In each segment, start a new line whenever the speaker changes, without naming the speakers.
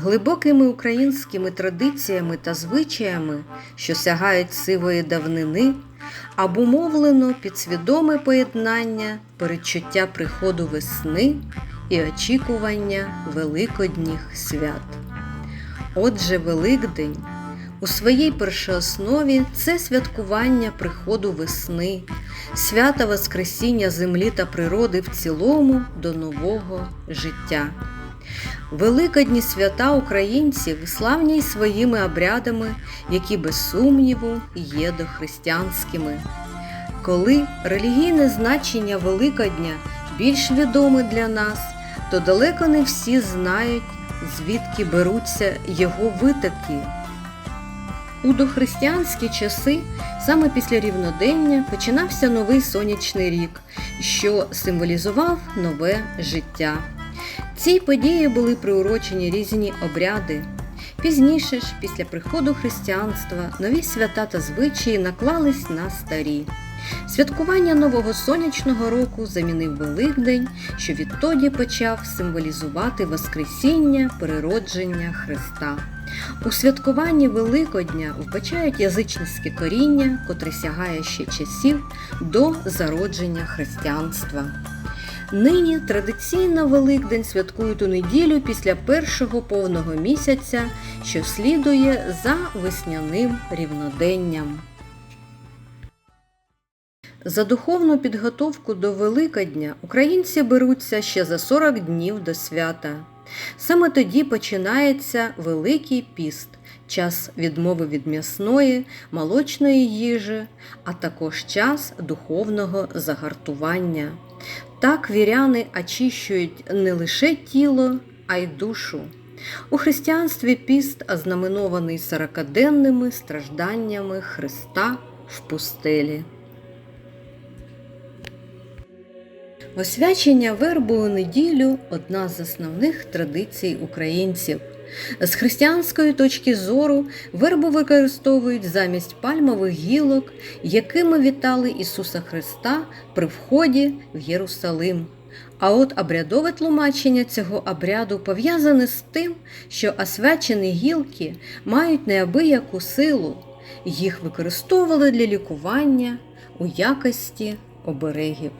Глибокими українськими традиціями та звичаями, що сягають сивої давнини, обумовлено підсвідоме поєднання передчуття приходу весни і очікування великодніх свят. Отже, Великдень у своїй першооснові це святкування приходу весни, свята Воскресіння землі та природи в цілому до нового життя. Великодні свята українців славні своїми обрядами, які без сумніву є дохристиянськими. Коли релігійне значення Великодня більш відоме для нас, то далеко не всі знають, звідки беруться його витоки. У дохристиянські часи, саме після рівнодення, починався новий сонячний рік, що символізував нове життя. Цій події були приурочені різні обряди. Пізніше ж, після приходу християнства, нові свята та звичаї наклались на старі. Святкування нового сонячного року замінив Великдень, що відтоді почав символізувати Воскресіння, переродження Христа. У святкуванні Великодня вбачають язичницьке коріння, котре сягає ще часів до зародження християнства. Нині традиційно Великдень святкують у неділю після першого повного місяця, що слідує за весняним рівноденням. За духовну підготовку до Великодня українці беруться ще за 40 днів до свята. Саме тоді починається Великий піст, час відмови від м'ясної, молочної їжі, а також час духовного загартування. Так віряни очищують не лише тіло, а й душу. У християнстві піст ознаменований сорокаденними стражданнями Христа в пустелі. Освячення вербу у неділю одна з основних традицій українців. З християнської точки зору вербу використовують замість пальмових гілок, якими вітали Ісуса Христа при вході в Єрусалим. А от обрядове тлумачення цього обряду пов'язане з тим, що освячені гілки мають неабияку силу, їх використовували для лікування у якості оберегів.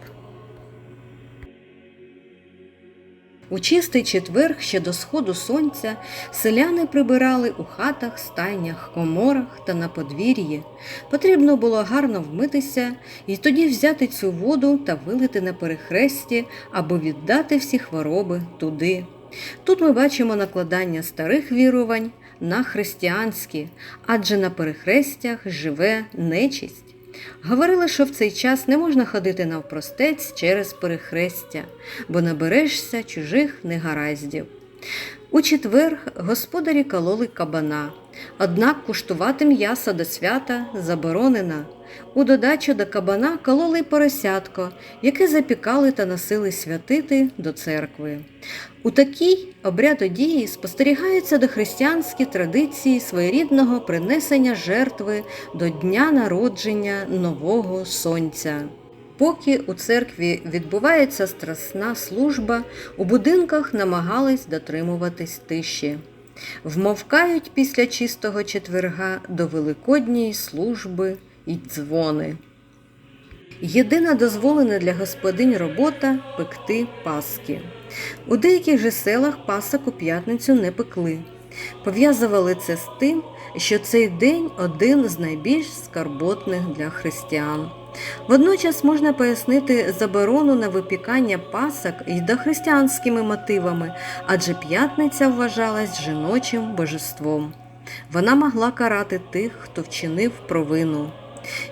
У чистий четверг ще до сходу сонця селяни прибирали у хатах, стайнях, коморах та на подвір'ї. Потрібно було гарно вмитися і тоді взяти цю воду та вилити на перехресті або віддати всі хвороби туди. Тут ми бачимо накладання старих вірувань на християнські, адже на перехрестях живе нечисть. Говорили, що в цей час не можна ходити навпростець через перехрестя, бо наберешся чужих негараздів. У четвер господарі кололи кабана, однак куштувати м'ясо до свята заборонено. У додачу до кабана кололи поросятко, яке запікали та носили святити до церкви. У такій обрядодії спостерігаються дохристиянські традиції своєрідного принесення жертви до дня народження нового сонця. Поки у церкві відбувається страсна служба, у будинках намагались дотримуватись тиші. Вмовкають після чистого четверга до великодньої служби й дзвони. Єдина дозволена для господинь робота пекти паски. У деяких же селах пасок у п'ятницю не пекли. Пов'язували це з тим, що цей день один з найбільш скарботних для християн. Водночас можна пояснити заборону на випікання пасок і дохристиянськими мотивами, адже п'ятниця вважалась жіночим божеством. Вона могла карати тих, хто вчинив провину.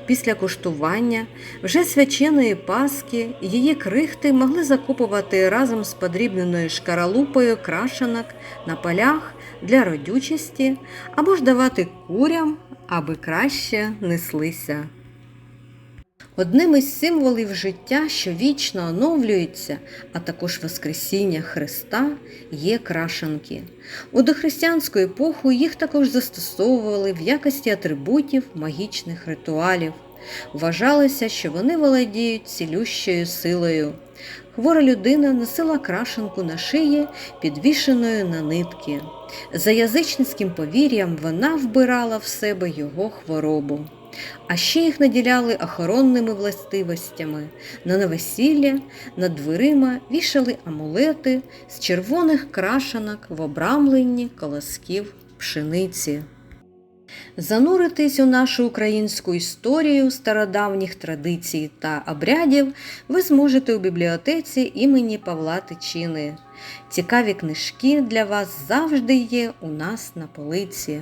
Після куштування вже свяченої паски її крихти могли закупувати разом з подрібненою шкаралупою крашенок на полях для родючості або ж давати курям, аби краще неслися. Одним із символів життя, що вічно оновлюється, а також Воскресіння Христа, є крашенки. У дохристиянську епоху їх також застосовували в якості атрибутів магічних ритуалів. Вважалося, що вони володіють цілющою силою. хвора людина носила крашенку на шиї, підвішеною на нитки. За язичницьким повір'ям вона вбирала в себе його хворобу. А ще їх наділяли охоронними властивостями. На новосілля над дверима вішали амулети з червоних крашенок в обрамленні колосків пшениці. Зануритись у нашу українську історію стародавніх традицій та обрядів ви зможете у бібліотеці імені Павла Тичини. Цікаві книжки для вас завжди є у нас на полиці.